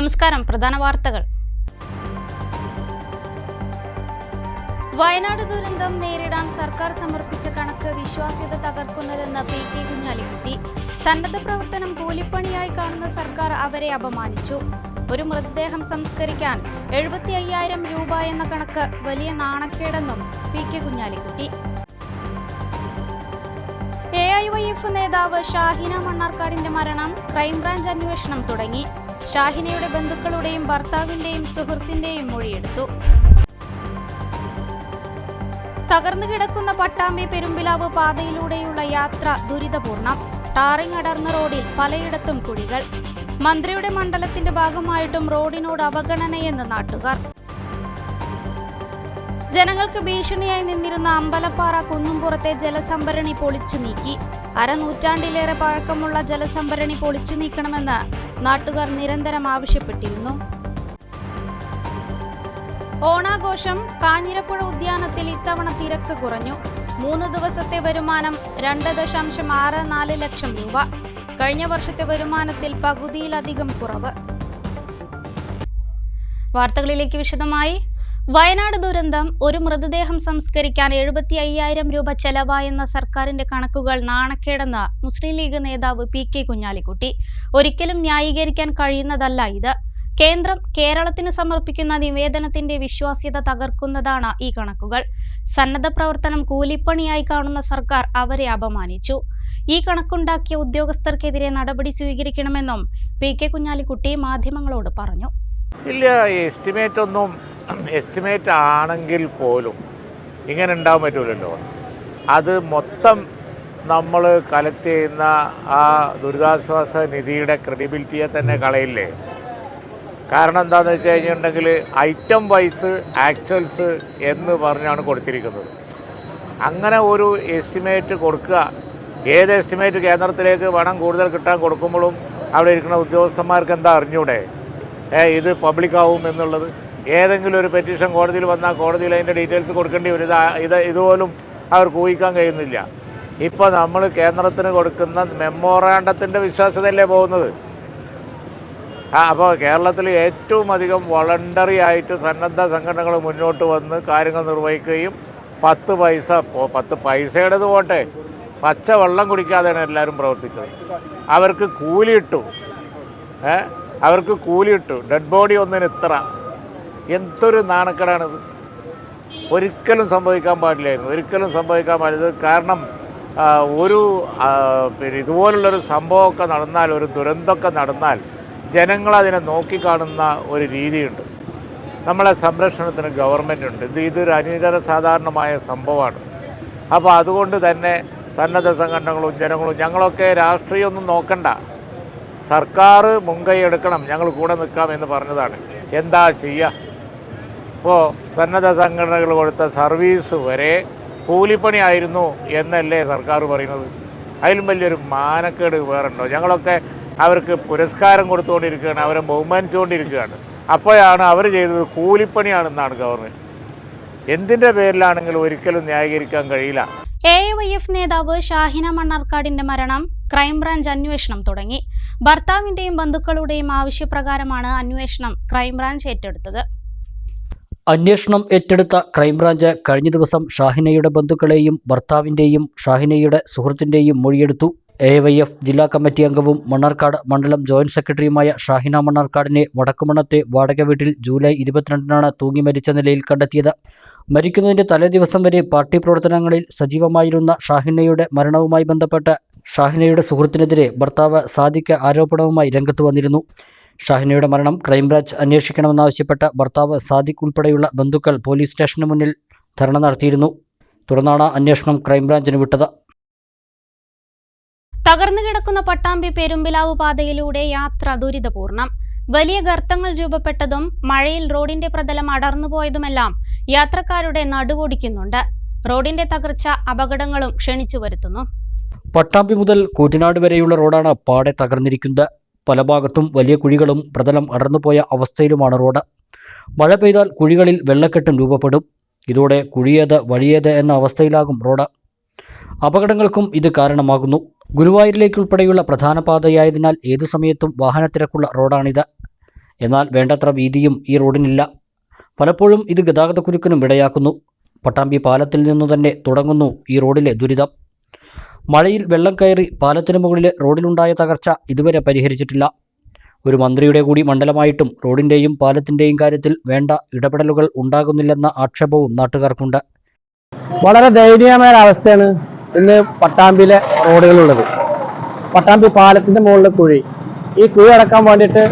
നമസ്കാരം പ്രധാന വാർത്തകൾ. വയനാട് ദുരന്തം നേരിടാൻ സർക്കാർ സമർപ്പിച്ച കണക്ക് വിശ്വാസ്യത തകർക്കുന്നതെന്ന് പി കെ കുഞ്ഞാലിക്കുട്ടി. സന്നദ്ധ പ്രവർത്തനം കൂലിപ്പണിയായി കാണുന്ന സർക്കാർ അവരെ അപമാനിച്ചു. ഒരു മൃതദേഹം സംസ്കരിക്കാൻ എഴുപത്തി അയ്യായിരം രൂപ എന്ന കണക്ക് വലിയ നാണക്കേടെന്നും P K Kunhalikutty. A I Y F നേതാവ് ഷാഹിന മണ്ണാർക്കാടിന്റെ മരണം ക്രൈംബ്രാഞ്ച് അന്വേഷണം തുടങ്ങി. ഷാഹിനയുടെ ബന്ധുക്കളുടെയും ഭർത്താവിന്റെയും സുഹൃത്തിന്റെയും മൊഴിയെടുത്തു. തകർന്നു കിടക്കുന്ന പട്ടാമ്പി പെരുമ്പിലാവ് പാതയിലൂടെയുള്ള യാത്ര ദുരിതപൂർണം. ടാറിംഗ് അടർന്ന റോഡിൽ പലയിടത്തും കുഴികൾ. മന്ത്രിയുടെ മണ്ഡലത്തിന്റെ ഭാഗമായിട്ടും റോഡിനോട് അവഗണനയെന്ന് നാട്ടുകാർ. ജനങ്ങൾക്ക് ഭീഷണിയായി നിന്നിരുന്ന അമ്പലപ്പാറ കുന്നുംപുറത്തെ ജലസംഭരണി പൊളിച്ചു നീക്കി. അരനൂറ്റാണ്ടിലേറെ പഴക്കമുള്ള ജലസംഭരണി പൊളിച്ചു നീക്കണമെന്ന് നാട്ടുകാർ നിരന്തരം ആവശ്യപ്പെട്ടിരുന്നു. ഓണാഘോഷം കാഞ്ഞിരപ്പുഴ ഉദ്യാനത്തിൽ ഇത്തവണ തിരക്ക് കുറഞ്ഞു. മൂന്ന് ദിവസത്തെ വരുമാനം രണ്ട് ദശാംശം ആറ് നാല് ലക്ഷം രൂപ. കഴിഞ്ഞ വർഷത്തെ വരുമാനത്തിൽ പകുതിയിലധികം കുറവ്. വാർത്തകളിലേക്ക് വിശദമായി വയനാട് ദുരന്തം ഒരു മൃതദേഹം സംസ്കരിക്കാൻ എഴുപത്തി അയ്യായിരം രൂപ ചെലവായെന്ന സർക്കാരിന്റെ കണക്കുകൾ നാണക്കേടെന്ന് മുസ്ലിം ലീഗ് നേതാവ് പി കെ കുഞ്ഞാലിക്കുട്ടി. ഒരിക്കലും ന്യായീകരിക്കാൻ കഴിയുന്നതല്ല ഇത്. കേന്ദ്രം കേരളത്തിന് സമർപ്പിക്കുന്ന നിവേദനത്തിന്റെ വിശ്വാസ്യത തകർക്കുന്നതാണ് ഈ കണക്കുകൾ. സന്നദ്ധ പ്രവർത്തനം കൂലിപ്പണിയായി കാണുന്ന സർക്കാർ അവരെ അപമാനിച്ചു. ഈ കണക്കുണ്ടാക്കിയ ഉദ്യോഗസ്ഥർക്കെതിരെ നടപടി സ്വീകരിക്കണമെന്നും പി കെ കുഞ്ഞാലിക്കുട്ടി മാധ്യമങ്ങളോട് പറഞ്ഞു. ഇല്ല എസ്റ്റിമേറ്റ് ഒന്നും എസ്റ്റിമേറ്റ് ആണെങ്കിൽ പോലും ഇങ്ങനെ ഉണ്ടാവാൻ പറ്റൂലല്ലോ. അത് മൊത്തം നമ്മൾ കലക്ട് ചെയ്യുന്ന ആ ദുരിതാശ്വാസ നിധിയുടെ ക്രെഡിബിലിറ്റിയെ തന്നെ കളയില്ലേ? കാരണം എന്താണെന്ന് വെച്ച് കഴിഞ്ഞിട്ടുണ്ടെങ്കിൽ ഐറ്റം വൈസ് ആക്ച്വൽസ് എന്ന് പറഞ്ഞാണ് കൊടുത്തിരിക്കുന്നത്. അങ്ങനെ ഒരു എസ്റ്റിമേറ്റ് കൊടുക്കുക. ഏത് എസ്റ്റിമേറ്റ് കേന്ദ്രത്തിലേക്ക് പണം കൂടുതൽ കിട്ടാൻ കൊടുക്കുമ്പോഴും അവിടെ ഇരിക്കുന്ന ഉദ്യോഗസ്ഥന്മാർക്ക് എന്താ അറിഞ്ഞൂടെ? ഇത് പബ്ലിക്കാവും എന്നുള്ളത്. ഏതെങ്കിലും ഒരു പെറ്റീഷൻ കോടതിയിൽ വന്നാൽ കോടതിയിൽ അതിന്റെ ഡീറ്റെയിൽസ് കൊടുക്കേണ്ടി വരും. ഇത് ഇതുപോലും അവർക്ക് ഊഹിക്കാൻ കഴിയുന്നില്ല. ഇപ്പോൾ നമ്മൾ കേന്ദ്രത്തിന് കൊടുക്കുന്ന മെമ്മോറാണ്ടത്തിന്റെ വിശ്വാസ്യതയല്ലേ പോകുന്നത്? ആ അപ്പോൾ കേരളത്തിൽ ഏറ്റവും അധികം വളണ്ടറി ആയിട്ട് സന്നദ്ധ സംഘടനകൾ മുന്നോട്ട് വന്ന് കാര്യങ്ങൾ നിർവഹിക്കുകയും പത്ത് പൈസ പത്ത് പൈസയുടേത് പോട്ടെ. പച്ച വെള്ളം കുടിക്കാതെയാണ് എല്ലാവരും പ്രവർത്തിച്ചത്. അവർക്ക് കൂലി ഇട്ടു ഏ അവർക്ക് കൂലി ഇട്ടു ഡെഡ് ബോഡി ഒന്നിന് ഇത്ര. എന്തൊരു നാണക്കേടാണിത്. ഒരിക്കലും സംഭവിക്കാൻ പാടില്ലായിരുന്നു. ഒരിക്കലും സംഭവിക്കാൻ പാടില്ല. കാരണം ഒരു പിന്നെ ഇതുപോലുള്ളൊരു സംഭവമൊക്കെ നടന്നാൽ ഒരു ദുരന്തമൊക്കെ നടന്നാൽ ജനങ്ങളതിനെ നോക്കിക്കാണുന്ന ഒരു രീതിയുണ്ട്. നമ്മളെ സംരക്ഷണത്തിന് ഗവൺമെന്റ് ഉണ്ട് ഇത് ഇതൊരു അനിതര സാധാരണമായ സംഭവമാണ്. അപ്പോൾ അതുകൊണ്ട് തന്നെ സന്നദ്ധ സംഘടനകളും ജനങ്ങളും ഞങ്ങളൊക്കെ രാഷ്ട്രീയമൊന്നും നോക്കണ്ട. സർക്കാർ മുൻകൈ എടുക്കണം ഞങ്ങൾ കൂടെ നിൽക്കാം എന്ന് പറഞ്ഞതാണ്. എന്താ ചെയ്യുക ഇപ്പോൾ സന്നദ്ധ സംഘടനകൾ കൊടുത്ത സർവീസ് വരെ കൂലിപ്പണി ആയിരുന്നു എന്നല്ലേ സർക്കാർ പറയുന്നത്. അതിലും വലിയൊരു മാനക്കേട് വേറുണ്ടോ? ഞങ്ങളൊക്കെ അവർക്ക് പുരസ്കാരം കൊടുത്തുകൊണ്ടിരിക്കുകയാണ് അവരെ ബഹുമാനിച്ചുകൊണ്ടിരിക്കുകയാണ്. അപ്പോഴാണ് അവർ ചെയ്തത് കൂലിപ്പണിയാണെന്നാണ് ഗവർണർ എന്തിന്റെ പേരിലാണെങ്കിലും ഒരിക്കലും ന്യായീകരിക്കാൻ കഴിയില്ല. എ വൈ എഫ് നേതാവ് ഷാഹിന മണ്ണാർക്കാടിന്റെ മരണം ക്രൈംബ്രാഞ്ച് അന്വേഷണം തുടങ്ങി. ഭർത്താവിന്റെയും ബന്ധുക്കളുടെയും ആവശ്യപ്രകാരമാണ് അന്വേഷണം ക്രൈംബ്രാഞ്ച് ഏറ്റെടുത്തത്. അന്വേഷണം ഏറ്റെടുത്ത ക്രൈംബ്രാഞ്ച് കഴിഞ്ഞ ദിവസം ഷാഹിനയുടെ ബന്ധുക്കളെയും ഭർത്താവിന്റെയും ഷാഹിനയുടെ സുഹൃത്തിന്റെയും മൊഴിയെടുത്തു. എ വൈ എഫ് ജില്ലാ കമ്മിറ്റി അംഗവും മണ്ണാർക്കാട് മണ്ഡലം ജോയിന്റ് സെക്രട്ടറിയുമായ ഷാഹിന മണ്ണാർക്കാടിനെ വടക്കുമണ്ണത്തെ വാടക വീട്ടിൽ ജൂലൈ ഇരുപത്തിരണ്ടിനാണ് തൂങ്ങി മരിച്ച നിലയിൽ കണ്ടെത്തിയത്. മരിക്കുന്നതിന്റെ തലേദിവസം വരെ പാർട്ടി പ്രവർത്തനങ്ങളിൽ സജീവമായിരുന്ന ഷാഹിനയുടെ മരണവുമായി ബന്ധപ്പെട്ട് ഷാഹിനയുടെ സുഹൃത്തിനെതിരെ ഭർത്താവ് സാദിഖ് ആരോപണവുമായി രംഗത്ത് വന്നിരുന്നു. ഷാഹിനയുടെ മരണം ക്രൈംബ്രാഞ്ച് അന്വേഷിക്കണമെന്നാവശ്യപ്പെട്ട ഭർത്താവ് സാദിഖ് ഉൾപ്പെടെയുള്ള ബന്ധുക്കൾ പോലീസ് സ്റ്റേഷന് മുന്നിൽ ധർണ നടത്തിയിരുന്നു. തുടർന്നാണ് അന്വേഷണം ക്രൈംബ്രാഞ്ചിന് വിട്ടത്. തകർന്നു കിടക്കുന്ന പട്ടാമ്പി പെരുമ്പിലാവ് പാതയിലൂടെ യാത്ര ദുരിതപൂർണം. വലിയ ഗർത്തങ്ങൾ രൂപപ്പെട്ടതും മഴയിൽ റോഡിന്റെ പ്രതലം അടർന്നുപോയതുമെല്ലാം യാത്രക്കാരുടെ നടുവൊടിക്കുന്നുണ്ട്. റോഡിന്റെ തകർച്ച അപകടങ്ങളും ക്ഷണിച്ചു വരുത്തുന്നു. പട്ടാമ്പി മുതൽ കൂറ്റനാട് വരെയുള്ള റോഡാണ് പാടെ തകർന്നിരിക്കുന്നത്. പല ഭാഗത്തും വലിയ കുഴികളും പ്രതലം അടർന്നുപോയ അവസ്ഥയിലുമാണ് റോഡ്. മഴ പെയ്താൽ കുഴികളിൽ വെള്ളക്കെട്ടും രൂപപ്പെടും. ഇതോടെ കുഴിയേത് വഴിയേത് എന്ന അവസ്ഥയിലാകും റോഡ്. അപകടങ്ങൾക്കും ഇത് കാരണമാകുന്നു. ഗുരുവായൂരിലേക്കുൾപ്പെടെയുള്ള പ്രധാന പാതയായതിനാൽ ഏതു സമയത്തും വാഹനത്തിരക്കുള്ള റോഡാണിത്. എന്നാൽ വേണ്ടത്ര വീതിയും ഈ റോഡിനില്ല. പലപ്പോഴും ഇത് ഗതാഗതക്കുരുക്കിനും ഇടയാക്കുന്നു പട്ടാമ്പി പാലത്തിൽ നിന്നു തന്നെ തുടങ്ങുന്നു ഈ റോഡിലെ ദുരിതം. മഴയിൽ വെള്ളം കയറി പാലത്തിന് മുകളിലെ റോഡിലുണ്ടായ തകർച്ച ഇതുവരെ പരിഹരിച്ചിട്ടില്ല. ഒരു മന്ത്രിയുടെ കൂടി മണ്ഡലമായിട്ടും റോഡിന്റെയും പാലത്തിന്റെയും കാര്യത്തിൽ വേണ്ട ഇടപെടലുകൾ ഉണ്ടാകുന്നില്ലെന്ന ആക്ഷേപവും നാട്ടുകാർക്കുണ്ട്. വളരെ ദയനീയമായ അവസ്ഥയാണ് ഇന്ന് പട്ടാമ്പിയിലെ റോഡുകളുള്ളത്. പട്ടാമ്പി പാലത്തിന്റെ മുകളിലെ കുഴി. ഈ കുഴി അടക്കാൻ വേണ്ടിയിട്ട്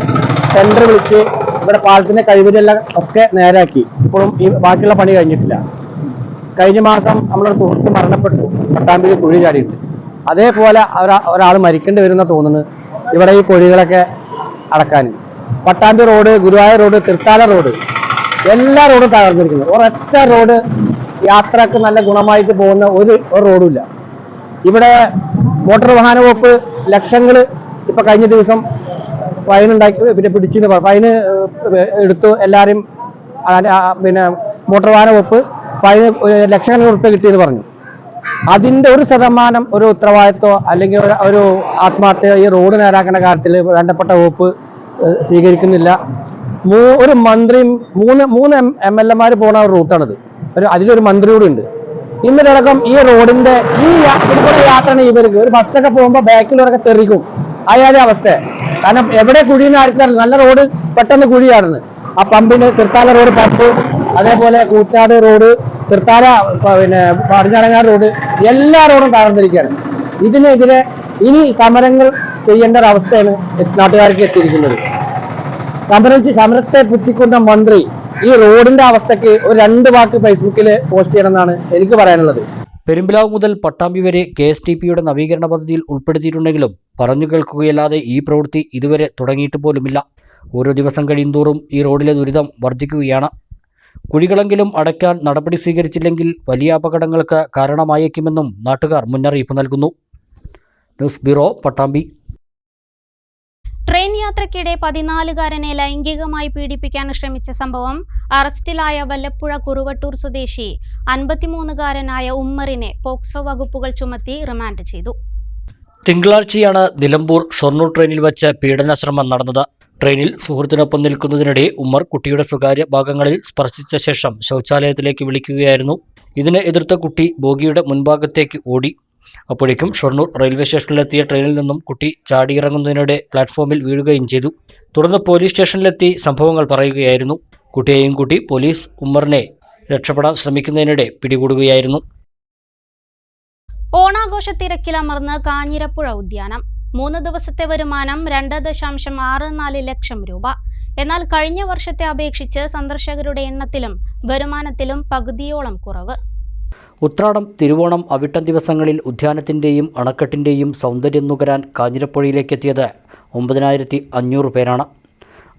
ടെൻഡർ വിളിച്ച് ഇവിടെ പാലത്തിന്റെ കഴിവിലെല്ലാം ഒക്കെ നേരാക്കി. ഇപ്പോഴും ഈ ബാക്കിയുള്ള പണി കഴിഞ്ഞിട്ടില്ല. കഴിഞ്ഞ മാസം നമ്മളൊരു സുഹൃത്ത് മരണപ്പെട്ടു. പട്ടാമ്പിയിൽ കുഴി ചാടിയിട്ട് അതേപോലെ ഒരാൾ മരിക്കേണ്ടി വരുന്ന തോന്നുന്നു. ഇവിടെ ഈ കുഴികളൊക്കെ അടക്കാൻ Pattambi road Guruvayur road Thrithala road എല്ലാ റോഡും തകർന്നിരിക്കുന്നു. ഒരൊറ്റ റോഡ് യാത്രയ്ക്ക് നല്ല ഗുണമായിട്ട് പോകുന്ന ഒരു ഒരു റോഡുമില്ല. ഇവിടെ മോട്ടോർ വാഹന വകുപ്പ് ലക്ഷങ്ങൾ ഇപ്പൊ കഴിഞ്ഞ ദിവസം ഫൈൻ ഉണ്ടാക്കി പിന്നെ പിടിച്ചെന്ന് പറഞ്ഞു ഫൈന് എടുത്തു എല്ലാവരും പിന്നെ മോട്ടോർ വാഹന വകുപ്പ് ഫൈന് ലക്ഷങ്ങൾ ലക്ഷക്കണക്കിന് ഉറുപ്പ് കിട്ടിയെന്ന് പറഞ്ഞു. അതിന്റെ ഒരു ശതമാനം ഒരു ഉത്തരവാദിത്വം അല്ലെങ്കിൽ ഒരു- ആത്മാർത്ഥ ഈ റോഡ് നേരാക്കേണ്ട കാര്യത്തിൽ വേണ്ടപ്പെട്ട വകുപ്പ് സ്വീകരിക്കുന്നില്ല. മൂ- ഒരു മന്ത്രിയും മൂന്ന് മൂന്ന് എം എൽ എമാർ പോണ ഒരു റൂട്ടാണിത്. ഒരു അതിലൊരു മന്ത്രി കൂടി ഉണ്ട്. ഇന്നലടക്കം ഈ റോഡിന്റെ ഈ ഇതുപോലെ ഇതിലൂടെ യാത്ര ഇവർക്ക്. ഒരു ബസ്സൊക്കെ പോകുമ്പോൾ ബാക്കിലൊക്കെ തെറിക്കും. അയാളുടെ അവസ്ഥ. കാരണം എവിടെ കുഴിയെന്ന് ആർക്കാറില്ല നല്ല റോഡ് പെട്ടെന്ന് കുഴിയാണെന്ന്. ആ പമ്പിന് തൃത്താല റോഡ് പമ്പ് അതേപോലെ കൂറ്റാട് റോഡ് തൃത്താല പിന്നെ പടിഞ്ഞാറങ്ങാട് റോഡ് എല്ലാ റോഡും തകർന്നിരിക്കുകയാണ്. ഇതിനെതിരെ ഇനി സമരങ്ങൾ ചെയ്യേണ്ട ഒരു അവസ്ഥയാണ് നാട്ടുകാർക്ക് എത്തിയിരിക്കുന്നത്. സമരം സമരത്തെ പുറ്റിക്കൊണ്ട മന്ത്രി ഈ റോഡിന്റെ അവസ്ഥക്ക് ഒരു രണ്ട് വാക്ക് ഫേസ്ബുക്കിൽ പോസ്റ്റ് ചെയ്യണമെന്നാണ് എനിക്ക് പറയാനുള്ളത്. പെരുമ്പിലാവ് മുതൽ പട്ടാമ്പി വരെ കെ എസ് ടി പിയുടെ നവീകരണ പദ്ധതിയിൽ ഉൾപ്പെടുത്തിയിട്ടുണ്ടെങ്കിലും പറഞ്ഞു കേൾക്കുകയല്ലാതെ ഈ പ്രവൃത്തി ഇതുവരെ തുടങ്ങിയിട്ട് പോലുമില്ല. ഓരോ ദിവസം കഴിയുന്തോറും ഈ റോഡിലെ ദുരിതം വർദ്ധിക്കുകയാണ്. കുഴികളെങ്കിലും അടയ്ക്കാൻ നടപടി സ്വീകരിച്ചില്ലെങ്കിൽ വലിയ അപകടങ്ങൾക്ക് കാരണമായേക്കുമെന്നും നാട്ടുകാർ മുന്നറിയിപ്പ് നൽകുന്നു. News bureau Pattambi. ട്രെയിൻ യാത്രയ്ക്കിടെ പതിനാലുകാരനെ ലൈംഗികമായി പീഡിപ്പിക്കാൻ ശ്രമിച്ച സംഭവം അറസ്റ്റിലായ വല്ലപ്പുഴ കുറുവട്ടൂർ സ്വദേശി അൻപത്തിമൂന്നുകാരനായ ഉമ്മറിനെ പോക്സോ വകുപ്പുകൾ ചുമത്തി റിമാൻഡ് ചെയ്തു. തിങ്കളാഴ്ചയാണ് നിലമ്പൂർ ഷൊർണൂർ ട്രെയിനിൽ വച്ച് പീഡനശ്രമം നടന്നത്. ട്രെയിനിൽ സുഹൃത്തിനൊപ്പം നിൽക്കുന്നതിനിടെ ഉമ്മർ കുട്ടിയുടെ സ്വകാര്യ ഭാഗങ്ങളിൽ സ്പർശിച്ച ശേഷം ശൗചാലയത്തിലേക്ക് വിളിക്കുകയായിരുന്നു. ഇതിനെ എതിർത്ത കുട്ടി ബോഗിയുടെ മുൻഭാഗത്തേക്ക് ഓടി. അപ്പോഴേക്കും ഷൊർണൂർ റെയിൽവേ സ്റ്റേഷനിലെത്തിയ ട്രെയിനിൽ നിന്നും കുട്ടി ചാടിയിറങ്ങുന്നതിനിടെ പ്ലാറ്റ്ഫോമിൽ വീഴുകയും ചെയ്തു. തുടർന്ന് പോലീസ് സ്റ്റേഷനിലെത്തി സംഭവങ്ങൾ പറയുകയായിരുന്നു. കുട്ടിയെയും കൂട്ടി പോലീസ് ഉമ്മറിനെ രക്ഷപ്പെടാൻ ശ്രമിക്കുന്നതിനിടെ പിടികൂടുകയായിരുന്നു. ഓണാഘോഷ തിരക്കിലമർന്ന് കാഞ്ഞിരപ്പുഴ ഉദ്യാനം. മൂന്ന് ദിവസത്തെ വരുമാനം രണ്ട് ദശാംശം ആറ് നാല് ലക്ഷം രൂപ. എന്നാൽ കഴിഞ്ഞ വർഷത്തെ അപേക്ഷിച്ച് സന്ദർശകരുടെ എണ്ണത്തിലും വരുമാനത്തിലും പകുതിയോളം കുറവ്. ഉത്രാടം തിരുവോണം അവിട്ടം ദിവസങ്ങളിൽ ഉദ്യാനത്തിന്റെയും അണക്കെട്ടിന്റെയും സൗന്ദര്യം നുകരാൻ കാഞ്ഞിരപ്പുഴയിലേക്കെത്തിയത് ഒമ്പതിനായിരത്തി അഞ്ഞൂറ് പേരാണ്.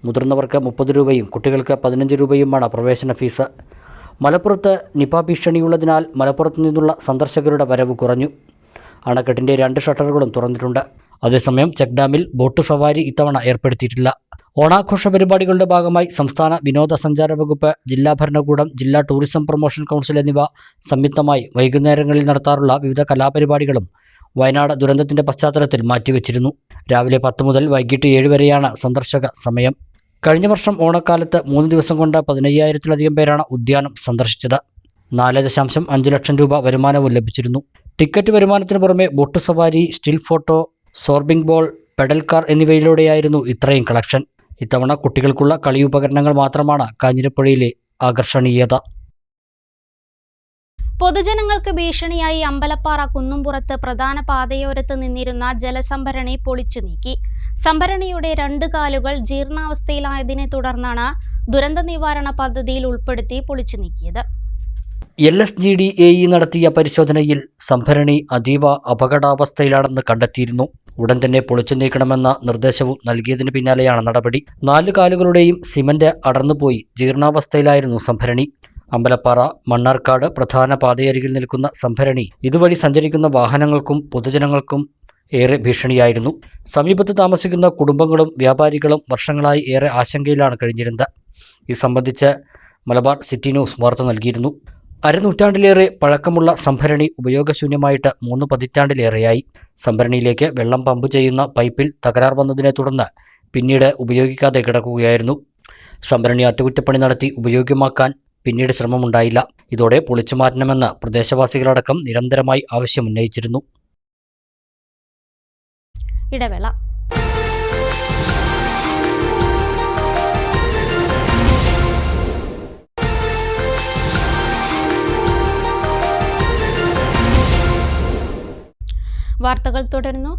മുതിർന്നവർക്ക് മുപ്പത് രൂപയും കുട്ടികൾക്ക് പതിനഞ്ച് രൂപയുമാണ് പ്രവേശന ഫീസ്. മലപ്പുറത്ത് നിപ ഭീഷണിയുള്ളതിനാൽ മലപ്പുറത്തു നിന്നുള്ള സന്ദർശകരുടെ വരവ് കുറഞ്ഞു. അണക്കെട്ടിന്റെ രണ്ട് ഷട്ടറുകളും തുറന്നിട്ടുണ്ട്. അതേസമയം ചെക്ക് ഡാമിൽ ബോട്ട് സവാരി ഇത്തവണ ഏർപ്പെടുത്തിയിട്ടില്ല. ഓണാഘോഷ പരിപാടികളുടെ ഭാഗമായി സംസ്ഥാന വിനോദസഞ്ചാര വകുപ്പ് ജില്ലാ ഭരണകൂടം ജില്ലാ ടൂറിസം പ്രൊമോഷൻ കൗൺസിൽ എന്നിവ സംയുക്തമായി വൈകുന്നേരങ്ങളിൽ നടത്താറുള്ള വിവിധ കലാപരിപാടികളും വയനാട് ദുരന്തത്തിന്റെ പശ്ചാത്തലത്തിൽ മാറ്റിവെച്ചിരുന്നു. രാവിലെ പത്ത് മുതൽ വൈകിട്ട് ഏഴ് വരെയാണ് സന്ദർശക സമയം. കഴിഞ്ഞ വർഷം ഓണക്കാലത്ത് മൂന്ന് ദിവസം കൊണ്ട് പതിനയ്യായിരത്തിലധികം പേരാണ് ഉദ്യാനം സന്ദർശിച്ചത്. നാല് ദശാംശം അഞ്ച് ലക്ഷം രൂപ വരുമാനവും ലഭിച്ചിരുന്നു. ടിക്കറ്റ് വരുമാനത്തിന് പുറമെ ബോട്ട് സവാരി still photo zorbing ball pedal car എന്നിവയിലൂടെയായിരുന്നു ഇത്രയും കളക്ഷൻ. ഇത്തവണ കുട്ടികൾക്കുള്ള കളിയുപകരണങ്ങൾ മാത്രമാണ് കാഞ്ഞിരപ്പുഴയിലെ ആകർഷണീയത. പൊതുജനങ്ങൾക്ക് ഭീഷണിയായി അമ്പലപ്പാറ കുന്നുംപുറത്ത് പ്രധാന പാതയോരത്ത് നിന്നിരുന്ന ജലസംഭരണി പൊളിച്ചു നീക്കി. സംഭരണിയുടെ രണ്ട് കാലുകൾ ജീർണാവസ്ഥയിലായതിനെ തുടർന്നാണ് ദുരന്ത നിവാരണ പദ്ധതിയിൽ ഉൾപ്പെടുത്തി പൊളിച്ചു നീക്കിയത്. L S G D A E നടത്തിയ പരിശോധനയിൽ സംഭരണി അതീവ അപകടാവസ്ഥയിലാണെന്ന് കണ്ടെത്തിയിരുന്നു. ഉടൻ തന്നെ പൊളിച്ചു നീക്കണമെന്ന നിർദ്ദേശവും നൽകിയതിന് പിന്നാലെയാണ് നടപടി. നാല് കാലുകളുടെയും സിമന്റ് അടർന്നുപോയി ജീർണാവസ്ഥയിലായിരുന്നു സംഭരണി. അമ്പലപ്പാറ മണ്ണാർക്കാട് പ്രധാന പാതയരികിൽ നിൽക്കുന്ന സംഭരണി ഇതുവഴി സഞ്ചരിക്കുന്ന വാഹനങ്ങൾക്കും പൊതുജനങ്ങൾക്കും ഏറെ ഭീഷണിയായിരുന്നു. സമീപത്ത് താമസിക്കുന്ന കുടുംബങ്ങളും വ്യാപാരികളും വർഷങ്ങളായി ഏറെ ആശങ്കയിലാണ് കഴിഞ്ഞിരുന്നത്. ഇത് സംബന്ധിച്ച് മലബാർ സിറ്റി ന്യൂസ് വാർത്ത നൽകിയിരുന്നു. അരനൂറ്റാണ്ടിലേറെ പഴക്കമുള്ള സംഭരണി ഉപയോഗശൂന്യമായിട്ട് മൂന്ന് പതിറ്റാണ്ടിലേറെയായി. സംഭരണിയിലേക്ക് വെള്ളം പമ്പ് ചെയ്യുന്ന പൈപ്പിൽ തകരാർ വന്നതിനെ തുടർന്ന് പിന്നീട് ഉപയോഗിക്കാതെ കിടക്കുകയായിരുന്നു. സംഭരണി അറ്റകുറ്റപ്പണി നടത്തി ഉപയോഗ്യമാക്കാൻ പിന്നീട് ശ്രമമുണ്ടായില്ല. ഇതോടെ പൊളിച്ചു മാറ്റണമെന്ന് പ്രദേശവാസികളടക്കം നിരന്തരമായി ആവശ്യമുന്നയിച്ചിരുന്നു. ഇടവേള. വാർത്തകൾ തുടരുന്നു.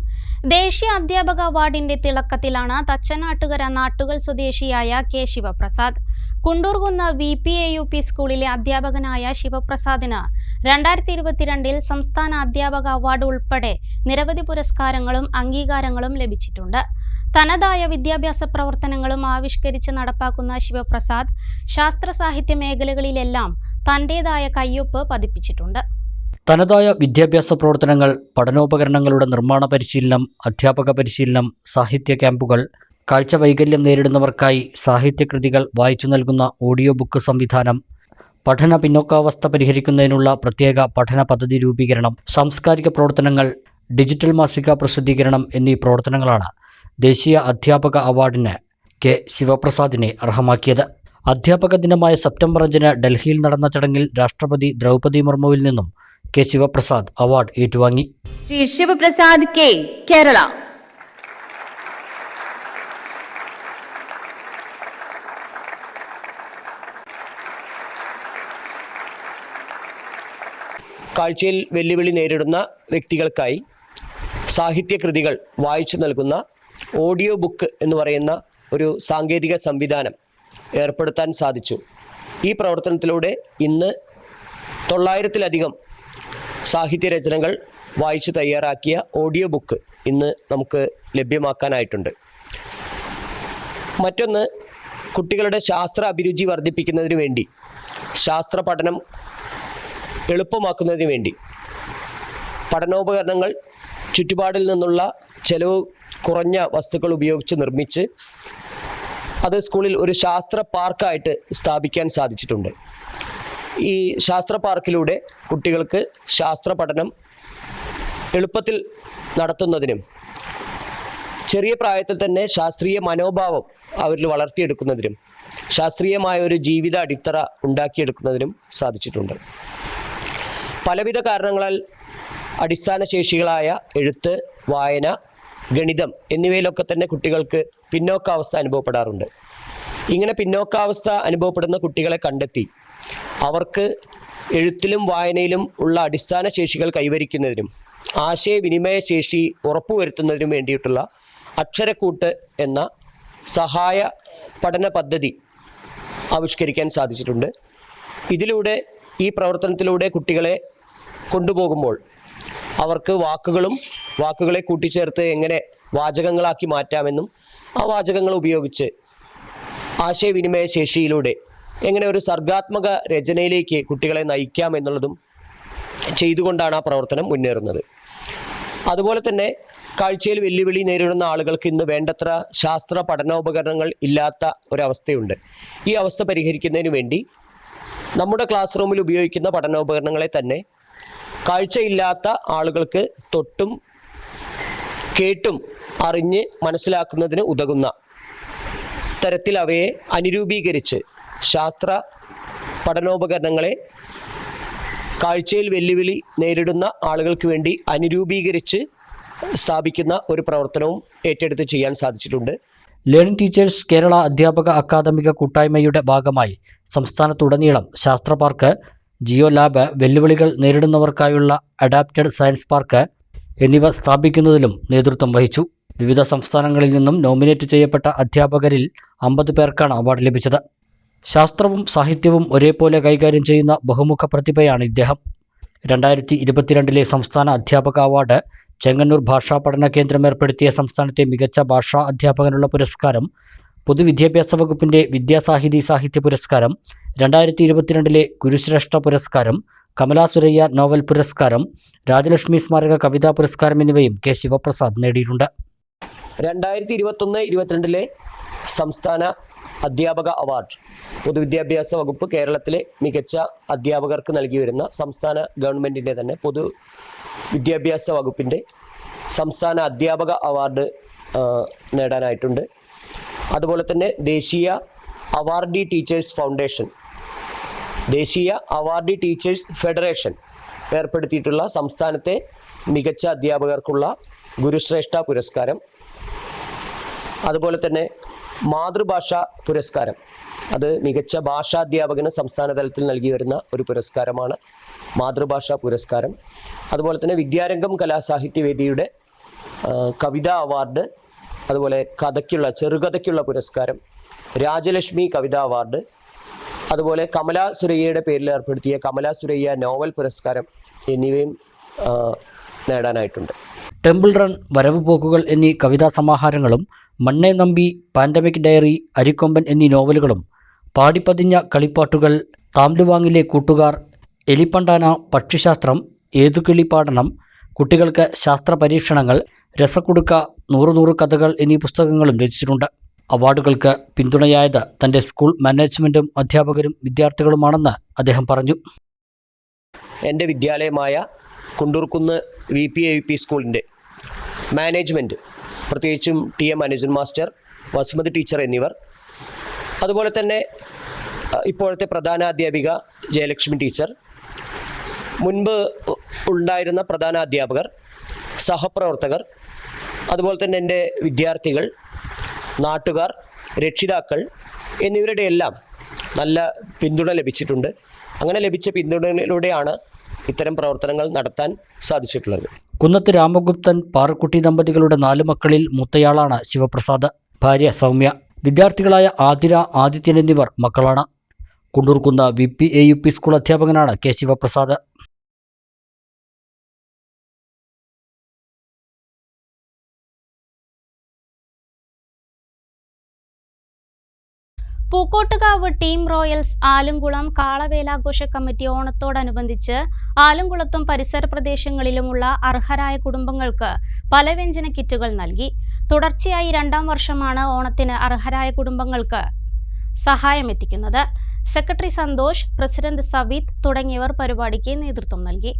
ദേശീയ അധ്യാപക അവാർഡിന്റെ തിളക്കത്തിലാണ് തച്ചനാട്ടുകര നാട്ടുകൾ സ്വദേശിയായ K Sivaprasad. Kundoorkunnu V P A U P സ്കൂളിലെ അധ്യാപകനായ ശിവപ്രസാദിന് രണ്ടായിരത്തി ഇരുപത്തിരണ്ടിൽ സംസ്ഥാന അധ്യാപക അവാർഡ് ഉൾപ്പെടെ നിരവധി പുരസ്കാരങ്ങളും അംഗീകാരങ്ങളും ലഭിച്ചിട്ടുണ്ട്. തനതായ വിദ്യാഭ്യാസ പ്രവർത്തനങ്ങളും ആവിഷ്കരിച്ച് നടപ്പാക്കുന്ന ശിവപ്രസാദ് ശാസ്ത്ര സാഹിത്യ മേഖലകളിലെല്ലാം തന്റേതായ കയ്യൊപ്പ് പതിപ്പിച്ചിട്ടുണ്ട്. തനതായ വിദ്യാഭ്യാസ പ്രവർത്തനങ്ങൾ പഠനോപകരണങ്ങളുടെ നിർമ്മാണ പരിശീലനം അധ്യാപക പരിശീലനം സാഹിത്യ ക്യാമ്പുകൾ കാഴ്ച വൈകല്യം നേരിടുന്നവർക്കായി സാഹിത്യകൃതികൾ വായിച്ചു നൽകുന്ന ഓഡിയോ ബുക്ക് സംവിധാനം പഠന പിന്നോക്കാവസ്ഥ പരിഹരിക്കുന്നതിനുള്ള പ്രത്യേക പഠന പദ്ധതി രൂപീകരണം സാംസ്കാരിക പ്രവർത്തനങ്ങൾ ഡിജിറ്റൽ മാസിക പ്രസിദ്ധീകരണം എന്നീ പ്രവർത്തനങ്ങളാണ് ദേശീയ അധ്യാപക അവാർഡിന് കെ. ശിവപ്രസാദിനെ അർഹമാക്കിയത്. അധ്യാപക ദിനമായ സെപ്റ്റംബർ അഞ്ചിന് ഡൽഹിയിൽ നടന്ന ചടങ്ങിൽ രാഷ്ട്രപതി ദ്രൗപദി മുർമുവിൽ നിന്നും കെ ശിവപ്രസാദ് അവാർഡ് ഏറ്റുവാങ്ങി. ശ്രീ ശിവപ്രസാദ് കെ കേരള. കാഴ്ചയിൽ വെല്ലുവിളി നേരിടുന്ന വ്യക്തികൾക്കായി സാഹിത്യകൃതികൾ വായിച്ചു നൽകുന്ന ഓഡിയോ ബുക്ക് എന്ന് പറയുന്ന ഒരു സാങ്കേതിക സംവിധാനം ഏർപ്പെടുത്താൻ സാധിച്ചു. ഈ പ്രവർത്തനത്തിലൂടെ ഇന്ന് തൊള്ളായിരത്തിലധികം സാഹിത്യരചനകൾ വായിച്ചു തയ്യാറാക്കിയ ഓഡിയോ ബുക്ക് ഇന്ന് നമുക്ക് ലഭ്യമാക്കാനായിട്ടുണ്ട്. മറ്റൊന്ന് കുട്ടികളുടെ ശാസ്ത്ര അഭിരുചി വർദ്ധിപ്പിക്കുന്നതിന് വേണ്ടി ശാസ്ത്ര പഠനം എളുപ്പമാക്കുന്നതിന് വേണ്ടി. പഠനോപകരണങ്ങൾ ചുറ്റുപാടിൽ നിന്നുള്ള ചെലവ് കുറഞ്ഞ വസ്തുക്കൾ ഉപയോഗിച്ച് നിർമ്മിച്ച് അത് സ്കൂളിൽ ഒരു ശാസ്ത്ര പാർക്കായിട്ട് സ്ഥാപിക്കാൻ സാധിച്ചിട്ടുണ്ട്. ഈ ശാസ്ത്ര പാർക്കിലൂടെ കുട്ടികൾക്ക് ശാസ്ത്ര പഠനം എളുപ്പത്തിൽ നടത്തുന്നതിനും ചെറിയ പ്രായത്തിൽ തന്നെ ശാസ്ത്രീയ മനോഭാവം അവരിൽ വളർത്തിയെടുക്കുന്നതിനും ശാസ്ത്രീയമായ ഒരു ജീവിത അടിത്തറ ഉണ്ടാക്കിയെടുക്കുന്നതിനും സാധിച്ചിട്ടുണ്ട്. പലവിധ കാരണങ്ങളാൽ അടിസ്ഥാന ശേഷികളായ എഴുത്ത് വായന ഗണിതം എന്നിവയിലൊക്കെ തന്നെ കുട്ടികൾക്ക് പിന്നോക്കാവസ്ഥ അനുഭവപ്പെടാറുണ്ട്. ഇങ്ങനെ പിന്നോക്കാവസ്ഥ അനുഭവപ്പെടുന്ന കുട്ടികളെ കണ്ടെത്തി അവർക്ക് എഴുത്തിലും വായനയിലും ഉള്ള അടിസ്ഥാന ശേഷികൾ കൈവരിക്കുന്നതിനും ആശയവിനിമയ ശേഷി ഉറപ്പുവരുത്തുന്നതിനും വേണ്ടിയിട്ടുള്ള അക്ഷരക്കൂട്ട് എന്ന സഹായ പഠന പദ്ധതി ആവിഷ്കരിക്കാൻ സാധിച്ചിട്ടുണ്ട്. ഇതിലൂടെ ഈ പ്രവർത്തനത്തിലൂടെ കുട്ടികളെ കൊണ്ടുപോകുമ്പോൾ അവർക്ക് വാക്കുകളും വാക്കുകളെ കൂട്ടിച്ചേർത്ത് എങ്ങനെ വാചകങ്ങളാക്കി മാറ്റാമെന്നും ആ വാചകങ്ങൾ ഉപയോഗിച്ച് ആശയവിനിമയ ശേഷിയിലൂടെ എങ്ങനെ ഒരു സർഗാത്മക രചനയിലേക്ക് കുട്ടികളെ നയിക്കാം എന്നുള്ളതും ചെയ്തുകൊണ്ടാണ് ആ പ്രവർത്തനം മുന്നേറുന്നത്. അതുപോലെ തന്നെ കാഴ്ചയിൽ വെല്ലുവിളി നേരിടുന്ന ആളുകൾക്ക് ഇന്ന് വേണ്ടത്ര ശാസ്ത്ര പഠനോപകരണങ്ങൾ ഇല്ലാത്ത ഒരവസ്ഥയുണ്ട്. ഈ അവസ്ഥ പരിഹരിക്കുന്നതിന് വേണ്ടി നമ്മുടെ ക്ലാസ് റൂമിൽ ഉപയോഗിക്കുന്ന പഠനോപകരണങ്ങളെ തന്നെ കാഴ്ചയില്ലാത്ത ആളുകൾക്ക് തൊട്ടും കേട്ടും അറിഞ്ഞ് മനസ്സിലാക്കുന്നതിന് ഉതകുന്ന തരത്തിൽ അവയെ അനുരൂപീകരിച്ച് ശാസ്ത്ര പഠനോപകരണങ്ങളെ കാഴ്ചയിൽ വെല്ലുവിളി നേരിടുന്ന ആളുകൾക്ക് വേണ്ടി അനുരൂപീകരിച്ച് സ്ഥാപിക്കുന്ന ഒരു പ്രവർത്തനവും ഏറ്റെടുത്ത് ചെയ്യാൻ സാധിച്ചിട്ടുണ്ട്. ലേണിംഗ് ടീച്ചേഴ്സ് കേരള അധ്യാപക അക്കാദമിക കൂട്ടായ്മയുടെ ഭാഗമായി സംസ്ഥാനത്തുടനീളം ശാസ്ത്ര പാർക്ക് ജിയോ ലാബ് വെല്ലുവിളികൾ നേരിടുന്നവർക്കായുള്ള അഡാപ്റ്റഡ് സയൻസ് പാർക്ക് എന്നിവ സ്ഥാപിക്കുന്നതിലും നേതൃത്വം വഹിച്ചു. വിവിധ സംസ്ഥാനങ്ങളിൽ നിന്നും നോമിനേറ്റ് ചെയ്യപ്പെട്ട അധ്യാപകരിൽ അമ്പത് പേർക്കാണ് അവാർഡ് ലഭിച്ചത്. ശാസ്ത്രവും സാഹിത്യവും ഒരേപോലെ കൈകാര്യം ചെയ്യുന്ന ബഹുമുഖ പ്രതിഭയാണ് ഇദ്ദേഹം. രണ്ടായിരത്തി ഇരുപത്തിരണ്ടിലെ സംസ്ഥാന അധ്യാപക അവാർഡ് ചെങ്ങന്നൂർ ഭാഷാ പഠന കേന്ദ്രം ഏർപ്പെടുത്തിയ സംസ്ഥാനത്തെ മികച്ച ഭാഷാ അധ്യാപകനുള്ള പുരസ്കാരം പൊതുവിദ്യാഭ്യാസ വകുപ്പിന്റെ വിദ്യാസാഹിതി സാഹിത്യ പുരസ്കാരം രണ്ടായിരത്തി ഇരുപത്തിരണ്ടിലെ ഗുരുശ്രേഷ്ഠ പുരസ്കാരം കമലാ സുരയ്യ നോവൽ പുരസ്കാരം രാജലക്ഷ്മി സ്മാരക കവിതാ പുരസ്കാരം എന്നിവയും കെ. ശിവപ്രസാദ് നേടിയിട്ടുണ്ട്. രണ്ടായിരത്തി ഇരുപത്തൊന്ന് ഇരുപത്തിരണ്ടിലെ സംസ്ഥാന അധ്യാപക അവാർഡ്. പൊതുവിദ്യാഭ്യാസ വകുപ്പ് കേരളത്തിലെ മികച്ച അധ്യാപകർക്ക് നൽകി വരുന്ന സംസ്ഥാന ഗവൺമെന്റിന്റെ തന്നെ പൊതു വിദ്യാഭ്യാസ വകുപ്പിന്റെ സംസ്ഥാന അധ്യാപക അവാർഡ് നേടാനായിട്ടുണ്ട്. അതുപോലെ തന്നെ ദേശീയ അവാർഡി ടീച്ചേഴ്സ് ഫൗണ്ടേഷൻ ദേശീയ അവാർഡി ടീച്ചേഴ്സ് ഫെഡറേഷൻ ഏർപ്പെടുത്തിയിട്ടുള്ള സംസ്ഥാനത്തെ മികച്ച അധ്യാപകർക്കുള്ള ഗുരുശ്രേഷ്ഠ പുരസ്കാരം. അതുപോലെ തന്നെ മാതൃഭാഷ പുരസ്കാരം. അത് മികച്ച ഭാഷാധ്യാപകന് സംസ്ഥാന തലത്തിൽ നൽകി വരുന്ന ഒരു പുരസ്കാരമാണ് മാതൃഭാഷാ പുരസ്കാരം. അതുപോലെ തന്നെ വിദ്യാരംഗം കലാസാഹിത്യവേദിയുടെ കവിതാ അവാർഡ് അതുപോലെ കഥയ്ക്കുള്ള ചെറുകഥയ്ക്കുള്ള പുരസ്കാരം രാജലക്ഷ്മി കവിതാ അവാർഡ് അതുപോലെ കമലാ സുരയ്യയുടെ പേരിൽ ഏർപ്പെടുത്തിയ കമലാ സുരയ്യ നോവൽ പുരസ്കാരം എന്നിവയും നേടാനായിട്ടുണ്ട്. ടെമ്പിൾ റൺ വരവ് പോക്കുകൾ എന്നീ കവിതാ സമാഹാരങ്ങളും മണ്ണേ നമ്പി പാൻഡമിക് ഡയറി അരിക്കൊമ്പൻ എന്നീ നോവലുകളും പാടിപ്പതിഞ്ഞ കളിപ്പാട്ടുകൾ താംലുവാങ്ങിലെ കൂട്ടുകാർ എലിപ്പണ്ടാന പക്ഷിശാസ്ത്രം ഏതുകിളി പാടണം കുട്ടികൾക്ക് ശാസ്ത്ര പരീക്ഷണങ്ങൾ രസക്കുടുക്ക നൂറുനൂറ് നൂറ് കഥകൾ എന്നീ പുസ്തകങ്ങളും രചിച്ചിട്ടുണ്ട്. അവാർഡുകൾക്ക് പിന്തുണയായത് തന്റെ സ്കൂൾ മാനേജ്മെന്റും അധ്യാപകരും വിദ്യാർത്ഥികളുമാണെന്ന് അദ്ദേഹം പറഞ്ഞു. എന്റെ വിദ്യാലയമായ Kundoorkunnu V P A P സ്കൂളിന്റെ മാനേജ്മെന്റ് പ്രത്യേകിച്ചും T M Anujan master Vasumathi teacher എന്നിവർ അതുപോലെ തന്നെ ഇപ്പോഴത്തെ പ്രധാന അധ്യാപിക ജയലക്ഷ്മി ടീച്ചർ മുൻപ് ഉണ്ടായിരുന്ന പ്രധാന അധ്യാപകർ സഹപ്രവർത്തകർ അതുപോലെ തന്നെ എന്റെ വിദ്യാർത്ഥികൾ നാട്ടുകാർ രക്ഷിതാക്കൾ എന്നിവരുടെ എല്ലാം നല്ല പിന്തുണ ലഭിച്ചിട്ടുണ്ട്. അങ്ങനെ ലഭിച്ച പിന്തുണയിലൂടെയാണ് ഇത്തരം പ്രവർത്തനങ്ങൾ നടത്താൻ സാധിച്ചിട്ടുള്ളത്. കുന്നത്ത് രാമഗുപ്തൻ പാറക്കുട്ടി ദമ്പതികളുടെ നാല് മക്കളിൽ മുത്തയാളാണ് ശിവപ്രസാദ്. ഭാര്യ സൗമ്യ. വിദ്യാർത്ഥികളായ ആതിര ആദിത്യൻ എന്നിവർ മക്കളാണ്. Kundoorkunnu V P A U P school അധ്യാപകനാണ് K Sivaprasad. Pookkottukavu team royals Alumkulam കാളവേലാഘോഷ committee ഓണത്തോടനുബന്ധിച്ച് ആലുംകുളത്തും പരിസര പ്രദേശങ്ങളിലുമുള്ള അർഹരായ കുടുംബങ്ങൾക്ക് പലവ്യഞ്ജന കിറ്റുകൾ നൽകി. തുടർച്ചയായി രണ്ടാം വർഷമാണ് ഓണത്തിന് അർഹരായ കുടുംബങ്ങൾക്ക് സഹായമെത്തിക്കുന്നത് സെക്രട്ടറി സന്തോഷ് പ്രസിഡന്റ് സവിത് തുടങ്ങിയവർ പരിപാടിക്ക് നേതൃത്വം നൽകി.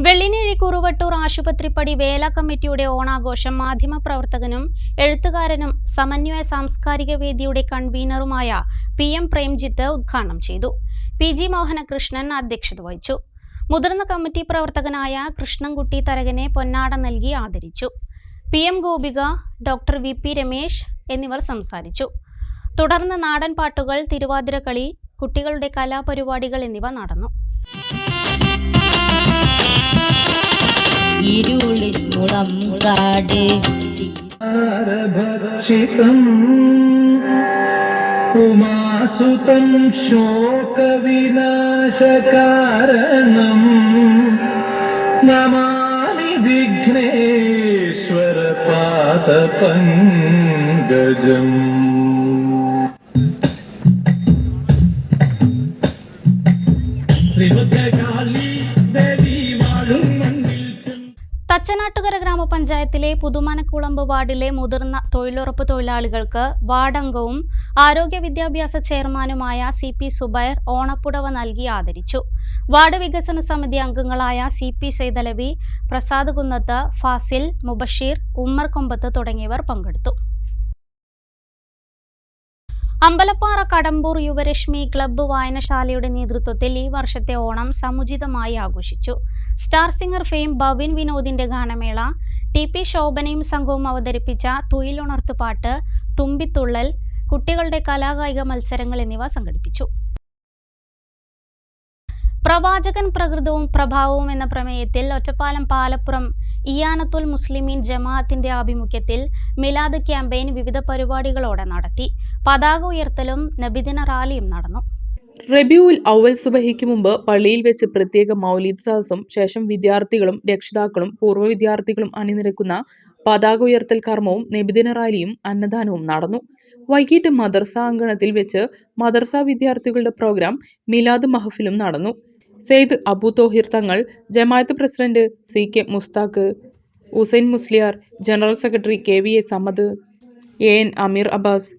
വെള്ളിനേഴി കുറുവട്ടൂർ ആശുപത്രിപ്പടി വേല കമ്മിറ്റിയുടെ ഓണാഘോഷം മാധ്യമപ്രവർത്തകനും എഴുത്തുകാരനും സമന്വയ സാംസ്കാരിക വേദിയുടെ കൺവീനറുമായ പി എം പ്രേംജിത്ത് ഉദ്ഘാടനം ചെയ്തു. പി ജി മോഹനകൃഷ്ണൻ അധ്യക്ഷത വഹിച്ചു. മുതിർന്ന കമ്മിറ്റി പ്രവർത്തകനായ കൃഷ്ണൻകുട്ടി തരകനെ പൊന്നാട നൽകി ആദരിച്ചു. P M Gopika doctor V P Ramesh എന്നിവർ സംസാരിച്ചു. തുടർന്ന് നാടൻ പാട്ടുകൾ തിരുവാതിരക്കളി കുട്ടികളുടെ കലാപരിപാടികൾ എന്നിവ നടന്നു. ഇരുളിൻ മുളം കാട്. ഉമാസുതം ശോകവിനാശകാരണം. നമാമി വിഘ്നേശ്വര പാദപങ്കജം. തച്ചനാട്ടുകര ഗ്രാമപഞ്ചായത്തിലെ പുതുമനക്കുളമ്പ് വാർഡിലെ മുതിർന്ന തൊഴിലുറപ്പ് തൊഴിലാളികൾക്ക് വാർഡംഗവും ആരോഗ്യ വിദ്യാഭ്യാസ ചെയർമാനുമായ സി പി സുബൈർ ഓണപ്പുടവ നൽകി ആദരിച്ചു. വാർഡ് വികസന സമിതി അംഗങ്ങളായ സി പി സൈതലവി പ്രസാദ് കുന്നത്ത് ഫാസിൽ മുബഷീർ ഉമ്മർ കൊമ്പത്ത് തുടങ്ങിയവർ പങ്കെടുത്തു. അമ്പലപ്പാറ കടമ്പൂർ യുവരശ്മി ക്ലബ്ബ് വായനശാലയുടെ നേതൃത്വത്തിൽ ഈ വർഷത്തെ ഓണം സമുചിതമായി ആഘോഷിച്ചു. സ്റ്റാർ സിംഗർ ഫെയിം ബവിൻ വിനോദിന്റെ ഗാനമേള ടി പി ശോഭനയും സംഘവും അവതരിപ്പിച്ച തുയിലുണർത്തുപാട്ട് തുമ്പിത്തുള്ളൽ കുട്ടികളുടെ കലാകായിക മത്സരങ്ങൾ എന്നിവ സംഘടിപ്പിച്ചു. പ്രവാചകൻ പ്രകൃതവും പ്രഭാവവും എന്ന പ്രമേയത്തിൽ ഒറ്റപ്പാലം പാലപ്പുറം ഇയാനത്തുൽ മുസ്ലിമീൻ ജമാഅത്തിന്റെ ആഭിമുഖ്യത്തിൽ മിലാദ് ക്യാമ്പയിൻ വിവിധ പരിപാടികളോടെ നടത്തി. പതാക ഉയർത്തലും നബിദിന റാലിയും നടന്നു. റബിയുൽ അവൽ സുബഹിക്ക് മുമ്പ് പള്ളിയിൽ വെച്ച് പ്രത്യേക മൗലീദ് സഹസും ശേഷം വിദ്യാർത്ഥികളും രക്ഷിതാക്കളും പൂർവ വിദ്യാർത്ഥികളും അണിനിരക്കുന്ന പതാക ഉയർത്തൽ കർമ്മവും നബിദിന റാലിയും അന്നദാനവും നടന്നു. വൈകിട്ട് മദർസ അങ്കണത്തിൽ വെച്ച് മദർസ വിദ്യാർത്ഥികളുടെ പ്രോഗ്രാം മിലാദ് മഹഫിലും നടന്നു. സെയ്ദ് അബു തോഹിർ തങ്ങൾ ജമാഅത്ത് president C K Mushtaq Hussain Musliyar general secretary K V A Samad A N Ameer Abbas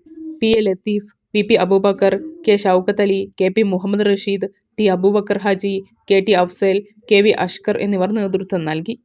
P A Latheef P P Aboobacker K Shoukath Ali K P Muhammad Rasheed T Aboobacker Haji K T Afsal K V Ashkar എന്നിവർ നേതൃത്വം നൽകി.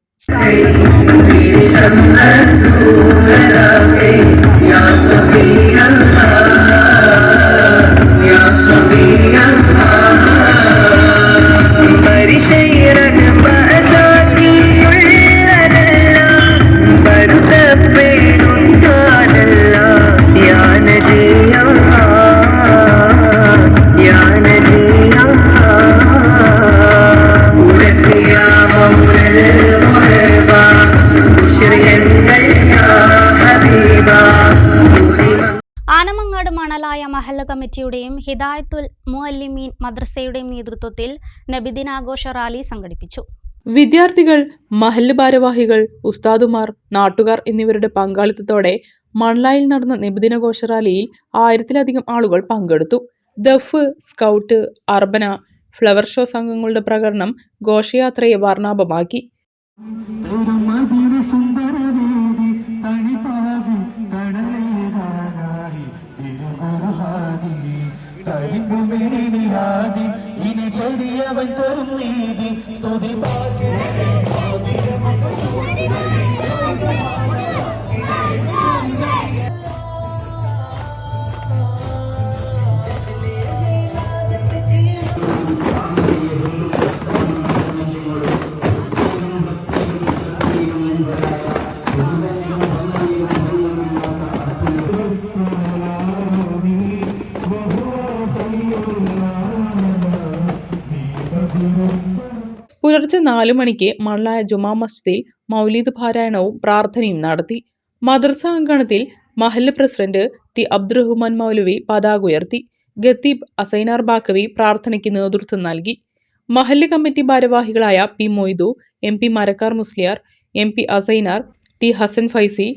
നേതൃത്വത്തിൽ നബിദിനാഘോഷ rally സംഘടിപ്പിച്ചു. വിദ്യാർത്ഥികൾ മഹല്ല് ഭാരവാഹികൾ ഉസ്താദുമാർ നാട്ടുകാർ എന്നിവരുടെ പങ്കാളിത്തത്തോടെ മൺലായിൽ നടന്ന നബിദിനഘോഷ റാലിയിൽ ആയിരത്തിലധികം ആളുകൾ പങ്കെടുത്തു. ദഫ് സ്കൗട്ട് അർബന ഫ്ലവർ ഷോ സംഘങ്ങളുടെ പ്രകടനം ഘോഷയാത്രയെ വർണാഭമാക്കി. പെരിയവൻ തരും നീതി സ്തുതി പാടി പുലർച്ചെ നാലു മണിക്ക് മള്ളായ ജുമാ മസ്ജിദിൽ മൗലീദ് പാരായണവും പ്രാർത്ഥനയും നടത്തി. മദ്രസ അങ്കണത്തിൽ മഹല്ല് പ്രസിഡന്റ് ടി അബ്ദുറഹ്മാൻ മൗലവി പതാക ഉയർത്തി. ഗത്തീബ് അസൈനാർ ബാക്കവി പ്രാർത്ഥനയ്ക്ക് നേതൃത്വം നൽകി. മഹല്ല് കമ്മിറ്റി ഭാരവാഹികളായ P Moidu M P Marakkar Musliyar M P Assainar T Hassan Faizy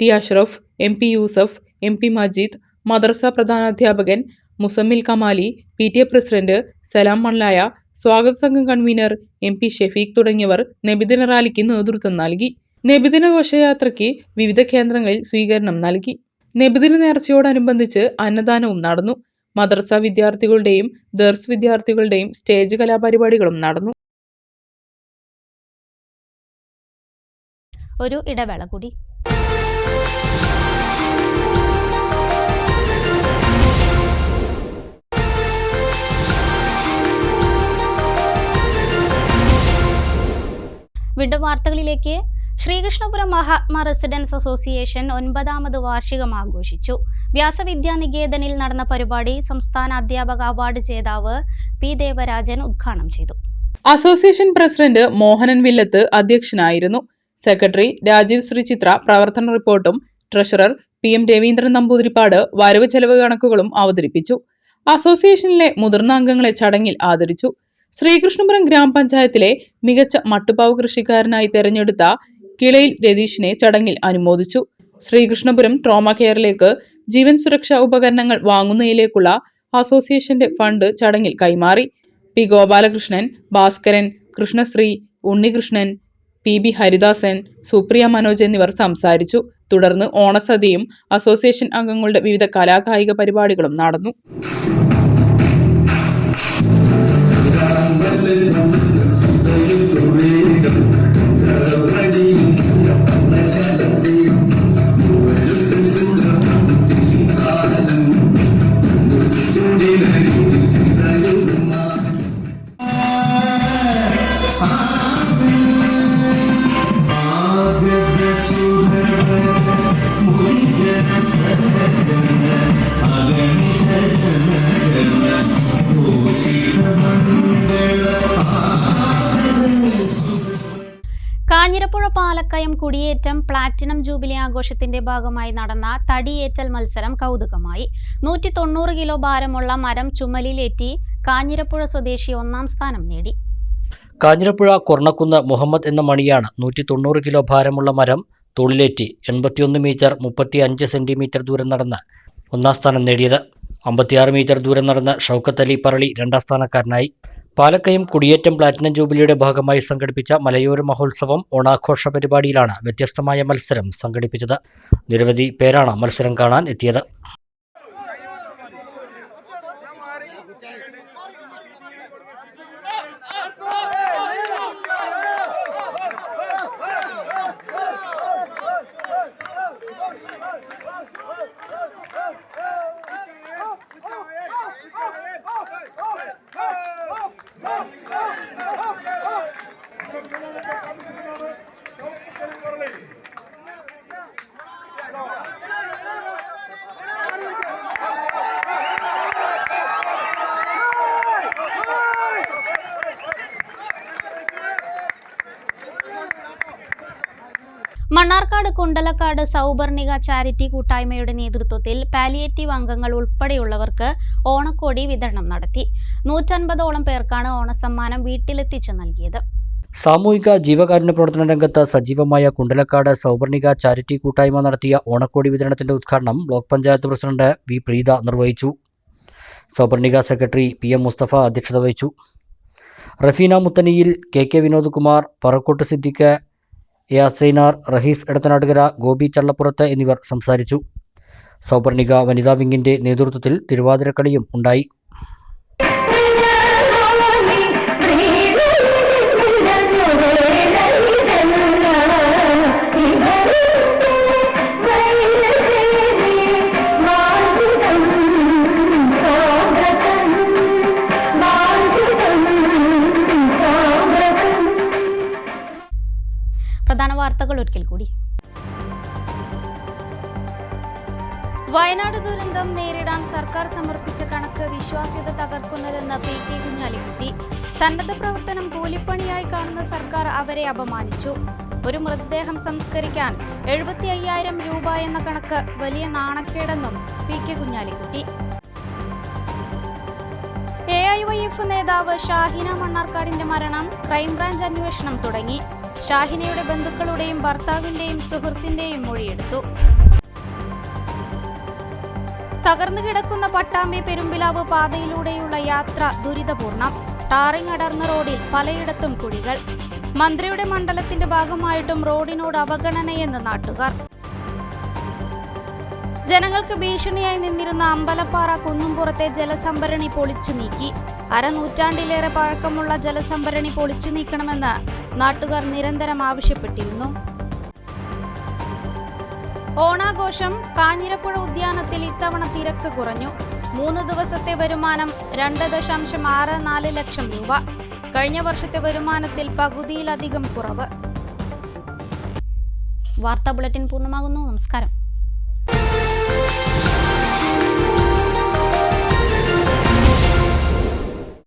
T Ashraf M P Yusuf M P Majeed madrasa പ്രധാനാധ്യാപകൻ Muzammil Kamali P T A president Salam Manlaya സ്വാഗത സംഘം convener M P Shefeeq തുടങ്ങിയവർ നബിദിന റാലിക്ക് നേതൃത്വം നൽകി. നബിദിന ഘോഷയാത്രയ്ക്ക് വിവിധ കേന്ദ്രങ്ങളിൽ സ്വീകരണം നൽകി. നബിദിന നേർച്ചയോടനുബന്ധിച്ച് അന്നദാനവും നടന്നു. മദ്രസ വിദ്യാർത്ഥികളുടെയും ദർസ് വിദ്യാർത്ഥികളുടെയും സ്റ്റേജ് കലാപരിപാടികളും നടന്നു. ഒരു ഇടവേള കൂടി. വീണ്ടും വാർത്തകളിലേക്ക് ശ്രീകൃഷ്ണപുരം മഹാത്മാ റെസിഡൻസ് അസോസിയേഷൻ ഒൻപതാമത് വാർഷികം ആഘോഷിച്ചു. വ്യാസവിദ്യാ നികേതനിൽ നടന്ന പരിപാടി സംസ്ഥാന അധ്യാപക അവാർഡ് ജേതാവ് പി ദേവരാജൻ ഉദ്ഘാടനം ചെയ്തു. അസോസിയേഷൻ പ്രസിഡന്റ് മോഹനൻ വില്ലത്ത് അധ്യക്ഷനായിരുന്നു. സെക്രട്ടറി രാജീവ് ശ്രീചിത്ര പ്രവർത്തന റിപ്പോർട്ടും treasurer P M Raveendran Namboothiripad വരവ് ചെലവ് കണക്കുകളും അവതരിപ്പിച്ചു. അസോസിയേഷനിലെ മുതിർന്ന അംഗങ്ങളെ ചടങ്ങിൽ ആദരിച്ചു. ശ്രീകൃഷ്ണപുരം ഗ്രാമപഞ്ചായത്തിലെ മികച്ച മട്ടുപാവ് കൃഷിക്കാരനായി തെരഞ്ഞെടുത്ത കിളയിൽ രതീഷിനെ ചടങ്ങിൽ അനുമോദിച്ചു. ശ്രീകൃഷ്ണപുരം ട്രോമ കെയറിലേക്ക് ജീവൻ സുരക്ഷാ ഉപകരണങ്ങൾ വാങ്ങുന്നതിലേക്കുള്ള അസോസിയേഷന്റെ ഫണ്ട് ചടങ്ങിൽ കൈമാറി. P Gopalakrishnan Bhaskaran Krishnasree Unnikrishnan P B Haridasan Supriya Manoj എന്നിവർ സംസാരിച്ചു. തുടർന്ന് ഓണസദ്യയും അസോസിയേഷൻ അംഗങ്ങളുടെ വിവിധ കലാകായിക പരിപാടികളും നടന്നു. കാഞ്ഞിരപ്പുഴ പാലക്കയം കുടിയേറ്റം പ്ലാറ്റിനം ജൂബിലി ആഘോഷത്തിന്റെ ഭാഗമായി നടന്ന തടിയേറ്റൽ മത്സരം കൗതുകമായി. നൂറ്റി തൊണ്ണൂറ് കിലോ ഭാരമുള്ള മരം ചുമലിലേറ്റി കാഞ്ഞിരപ്പുഴ സ്വദേശി ഒന്നാം സ്ഥാനം നേടി. കാഞ്ഞിരപ്പുഴ കൊർണക്കുന്ന് മുഹമ്മദ് എന്ന മണിയാണ് നൂറ്റി തൊണ്ണൂറ് കിലോ ഭാരമുള്ള മരം തൊഴിലേറ്റി എൺപത്തിയൊന്ന് മീറ്റർ മുപ്പത്തി അഞ്ച് സെന്റിമീറ്റർ ദൂരം നടന്ന് ഒന്നാം സ്ഥാനം നേടിയത്. അമ്പത്തിയാറ് മീറ്റർ ദൂരം നടന്ന ഷൗക്കത്ത് അലി പറളി രണ്ടാം സ്ഥാനക്കാരനായി. പാലക്കയം കുടിയേറ്റം പ്ലാറ്റിനം ജൂബിലിയുടെ ഭാഗമായി സംഘടിപ്പിച്ച മലയോര മഹോത്സവം ഓണാഘോഷ പരിപാടിയിലാണ് വ്യത്യസ്തമായ മത്സരം സംഘടിപ്പിച്ചത്. നിരവധി പേരാണ് മത്സരം കാണാൻ എത്തിയത്. മണ്ണാർക്കാട് കുണ്ടലക്കാട് സൗപർണിക ചാരിറ്റി കൂട്ടായ്മയുടെ നേതൃത്വത്തിൽ പാലിയേറ്റീവ് അംഗങ്ങൾ ഉൾപ്പെടെയുള്ളവർക്ക് ഓണക്കോടി വിതരണം നടത്തി. നൂറ്റൻപതോളം പേർക്കാണ് ഓണസമ്മാനം വീട്ടിലെത്തിച്ചു നൽകിയത്. സാമൂഹിക ജീവകാരുണ്യ പ്രവർത്തന രംഗത്ത് സജീവമായ കുണ്ടലക്കാട് സൗവർണിക ചാരിറ്റി കൂട്ടായ്മ നടത്തിയ ഓണക്കോടി വിതരണത്തിന്റെ ഉദ്ഘാടനം block panchayat president V Preetha നിർവഹിച്ചു. Souvarnika secretary P M Musthafa അധ്യക്ഷത വഹിച്ചു. Rafeena Muthaniyil K K Vinodkumar Parakkot Siddique A Assainar Rahees Edathanattukara Gopi Challapurathu എന്നിവർ സംസാരിച്ചു. സൗവർണിക വനിതാ വിങ്ങിന്റെ നേതൃത്വത്തിൽ തിരുവാതിരക്കളിയും ഉണ്ടായി. സന്നദ്ധ പ്രവർത്തനം കൂലിപ്പണിയായി കാണുന്ന സർക്കാർ അവരെ അപമാനിച്ചു. ഒരു മൃതദേഹം സംസ്കരിക്കാൻ എഴുപത്തി അയ്യായിരം രൂപ എന്ന കണക്ക് വലിയ നാണക്കേടെന്നും P K Kunhalikutty A I Y F നേതാവ് ഷാഹിന മണ്ണാർക്കാടിന്റെ മരണം ക്രൈംബ്രാഞ്ച് അന്വേഷണം തുടങ്ങി. ഷാഹിനയുടെ ബന്ധുക്കളുടെയും ഭർത്താവിന്റെയും സുഹൃത്തിന്റെയും മൊഴിയെടുത്തു. തകർന്നു കിടക്കുന്ന പട്ടാമ്പി പെരുമ്പിലാവ് പാതയിലൂടെയുള്ള യാത്ര ദുരിതപൂർണം. ടാറിംഗ് അടർന്ന റോഡിൽ പലയിടത്തും കുഴികൾ. മന്ത്രിയുടെ മണ്ഡലത്തിന്റെ ഭാഗമായിട്ടും റോഡിനോട് അവഗണനയെന്ന് നാട്ടുകാർ. ജനങ്ങൾക്ക് ഭീഷണിയായി നിന്നിരുന്ന അമ്പലപ്പാറ കുന്നുംപുറത്തെ ജലസംഭരണി പൊളിച്ചു നീക്കി. അരനൂറ്റാണ്ടിലേറെ പഴക്കമുള്ള ജലസംഭരണി പൊളിച്ചു നീക്കണമെന്ന് നാട്ടുകാർ നിരന്തരം ആവശ്യപ്പെട്ടിരുന്നു. ഓണാഘോഷം കാഞ്ഞിരപ്പുഴ ഉദ്യാനത്തിൽ ഇത്തവണ തിരക്ക് കുറഞ്ഞു. മൂന്ന് ദിവസത്തെ വരുമാനം രണ്ട് ദശാംശം ആറ് നാല് ലക്ഷം രൂപ. കഴിഞ്ഞ വർഷത്തെ വരുമാനത്തിൽ പകുതിയിലധികം കുറവ്. വാർത്താ ബുള്ളറ്റിൻ പൂർണമാകുന്നു. നമസ്കാരം.